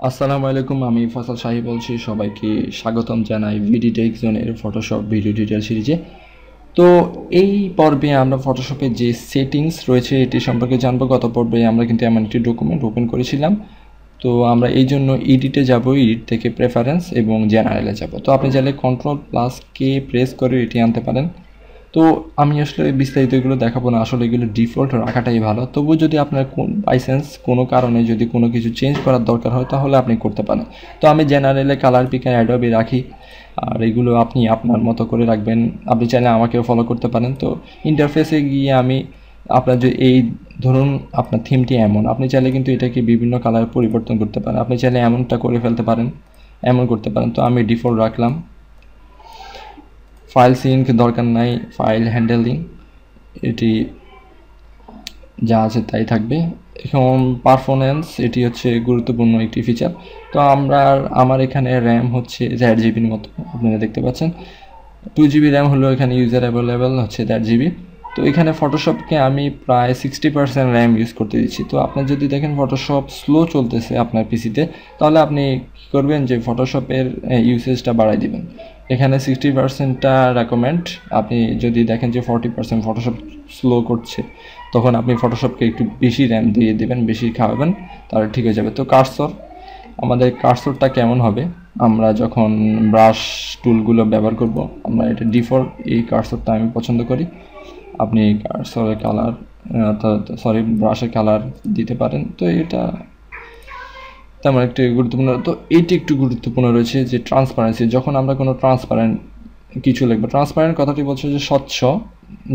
আসসালামু আলাইকুম, আমি ফসল শাহি বলছি। সবাইকে স্বাগতম জানাই ভিডি টেক জোনের ফটোশপ ভিডিও টিউটোরিয়াল সিরিজে তো এই পর্বে আমরা ফটোশপের যে সেটিংস রয়েছে, এটি সম্পর্কে জানব। গত পর্বে আমরা কিন্তু এমন একটি ডকুমেন্ট ওপেন করেছিলাম। তো আমরা এই জন্য এডিটে যাব এডিট থেকে প্রেফারেন্স এবং জেনারেলে যাব। তো আপনি চাইলে কন্ট্রোল প্লাস কে প্রেস করে এটি আনতে পারেন। তো আমি আসলে বিস্তারিত এগুলো দেখাবো না, আসলে এগুলো ডিফল্ট রাখাটাই ভালো। তবু যদি আপনার কোন বাইসেন্স কোনো কারণে যদি কোনো কিছু চেঞ্জ করার দরকার হয়, তাহলে আপনি করতে পারেন। তো আমি জেনারেলে কালার পিকার অ্যাডবি রাখি, আর এগুলো আপনি আপনার মতো করে রাখবেন। আপনি চাইলে আমাকেও ফলো করতে পারেন। তো ইন্টারফেসে গিয়ে আমি আপনার যে এই, ধরুন আপনার থিমটি এমন, আপনি চাইলে কিন্তু এটাকে বিভিন্ন কালার পরিবর্তন করতে পারেন। আপনি চাইলে এমনটা করে ফেলতে পারেন, এমন করতে পারেন। তো আমি ডিফল্ট রাখলাম। ফাইল সিঙ্ক দরকার নাই, ফাইল হ্যান্ডেলিং, এটি যা আছে তাই থাকবে। এখন পারফরমেন্স এটি হচ্ছে গুরুত্বপূর্ণ একটি ফিচার তো আমরা আমার এখানে র্যাম হচ্ছে দেড় জিবির মতো, আপনারা দেখতে পাচ্ছেন। টু জিবি র্যাম হলো এখানে ইউজার অ্যাভেলেবেল হচ্ছে দেড় জিবি তো এখানে ফটোশপকে আমি প্রায় সিক্সটি পার্সেন্ট র্যাম ইউজ করতে দিচ্ছি। তো আপনার যদি দেখেন ফটোশপ স্লো চলতেছে আপনার পিসিতে তাহলে আপনি কী করবেন যে ফটোশপের ইউসেজটা বাড়াই দিবেন। এখানে সিক্সটি পার্সেন্টটা রেকমেন্ড আপনি যদি দেখেন যে ফর্টি পার্সেন্ট ফটোশপ স্লো করছে, তখন আপনি ফটোশপকে একটু বেশি র্যাম দিয়ে দেবেন, বেশি খাওয়াবেন, তাহলে ঠিক হয়ে যাবে। তো কার্সর আমাদের কার্সরটা কেমন হবে? আমরা যখন ব্রাশ টুলগুলো ব্যবহার করব, আমরা এটা ডিফল্ট এই কার্সরটা আমি পছন্দ করি। আপনি কার্সরের কালার অর্থাৎ সরি ব্রাশের কালার দিতে পারেন। তো এটা তেমন একটি গুরুত্বপূর্ণ। তো এইটি একটু গুরুত্বপূর্ণ রয়েছে যে ট্রান্সপারেন্সি যখন আমরা কোনো ট্রান্সপারেন্ট কিছু লিখব ট্রান্সপারেন্ট কথাটি বলছে যে স্বচ্ছ।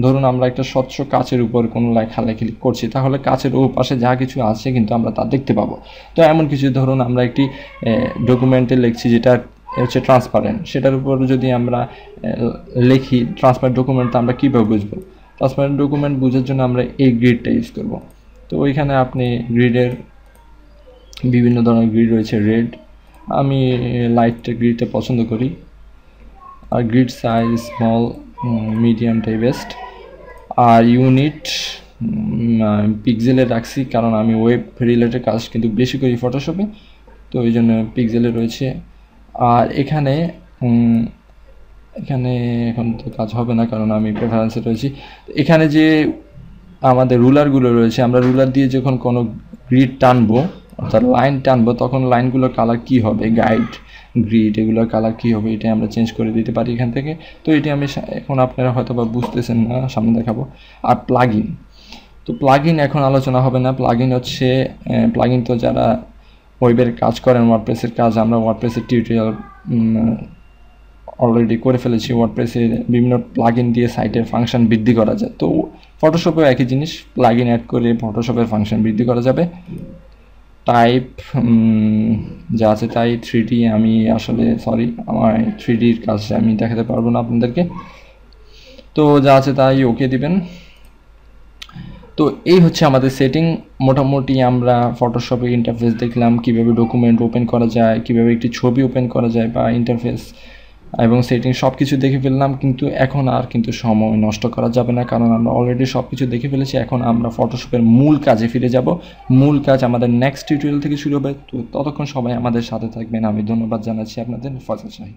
ধরুন আমরা একটা স্বচ্ছ কাচের উপর কোনো লেখালেখি করছি, তাহলে কাচের ও পাশে যা কিছু আছে কিন্তু আমরা তা দেখতে পাবো। তো এমন কিছু, ধরুন আমরা একটি ডকুমেন্টে লিখছি যেটা হচ্ছে ট্রান্সপারেন্ট সেটার উপর যদি আমরা লিখি ট্রান্সপারেন্ট ডকুমেন্ট আমরা কীভাবে বুঝব? ট্রান্সপারেন্ট ডকুমেন্ট বোঝার জন্য আমরা এই গ্রিডটা ইউজ করব। তো ওইখানে আপনি গ্রিডের বিভিন্ন ধরনের গ্রিড রয়েছে রেড আমি লাইটটা গ্রিডটা পছন্দ করি। আর গ্রিড সাইজ স্মল মিডিয়ামটাই বেস্ট আর ইউনিট পিক্সেলে রাখছি কারণ আমি ওয়েব রিলেটেড কাজ কিন্তু বেশি করি ফটোশপে তো ওই জন্য পিক্সেলে রয়েছে। আর এখানে এখানে এখন তো কাজ হবে না, কারণ আমি প্রেফারেন্সে রয়েছি। এখানে যে আমাদের রুলারগুলো রয়েছে, আমরা রুলার দিয়ে যখন কোনো গ্রিড টানবো, অর্থাৎ লাইন টানবো, তখন লাইনগুলোর কালার কী হবে? গাইড গ্রিড এগুলোর কালার কী হবে? এটা আমরা চেঞ্জ করে দিতে পারি এখান থেকে। তো এটি আমি এখন আপনারা হয়তো বা বুঝতেছেন না, সামনে দেখাবো। আর প্লাগ ইন তো প্লাগ ইন এখন আলোচনা হবে না। প্লাগ ইন হচ্ছে প্লাগ ইন তো যারা ওয়েবের কাজ করেন ওয়ার্ডপ্রেসের কাজ, আমরা ওয়ার্ডপ্রেসের টিউটোরিয়াল অলরেডি করে ফেলেছি ওয়ার্ডপ্রেসে বিভিন্ন প্লাগ দিয়ে সাইটের ফাংশন বৃদ্ধি করা যায়। তো ফটোশপেও একই জিনিস প্লাগ অ্যাড করে ফটোশপের ফাংশন বৃদ্ধি করা যাবে। টাইপ যা আছে তাই থ্রি আমি আসলে সরি আমার থ্রি ডির কাজ আমি দেখাতে পারব না আপনাদেরকে। তো যা আছে তাই ওকে দিবেন। তো এই হচ্ছে আমাদের সেটিং মোটামুটি আমরা ফটোশপে ইন্টারফেস দেখলাম, কীভাবে ডকুমেন্ট ওপেন করা যায়, কীভাবে একটি ছবি ওপেন করা যায় বা ইন্টারফেস এবং সেটিং সব কিছু দেখে ফেললাম, কিন্তু এখন আর কিন্তু সময় নষ্ট করা যাবে না, কারণ আমরা অলরেডি সব কিছু দেখে ফেলেছি। এখন আমরা ফটোশপের মূল কাজে ফিরে যাব। মূল কাজ আমাদের নেক্সট টিউটোরিয়াল থেকে শুরু হবে। তো ততক্ষণ সবাই আমাদের সাথে থাকবেন। আমি ধন্যবাদ জানাচ্ছি আপনাদের। ফজল শাহী।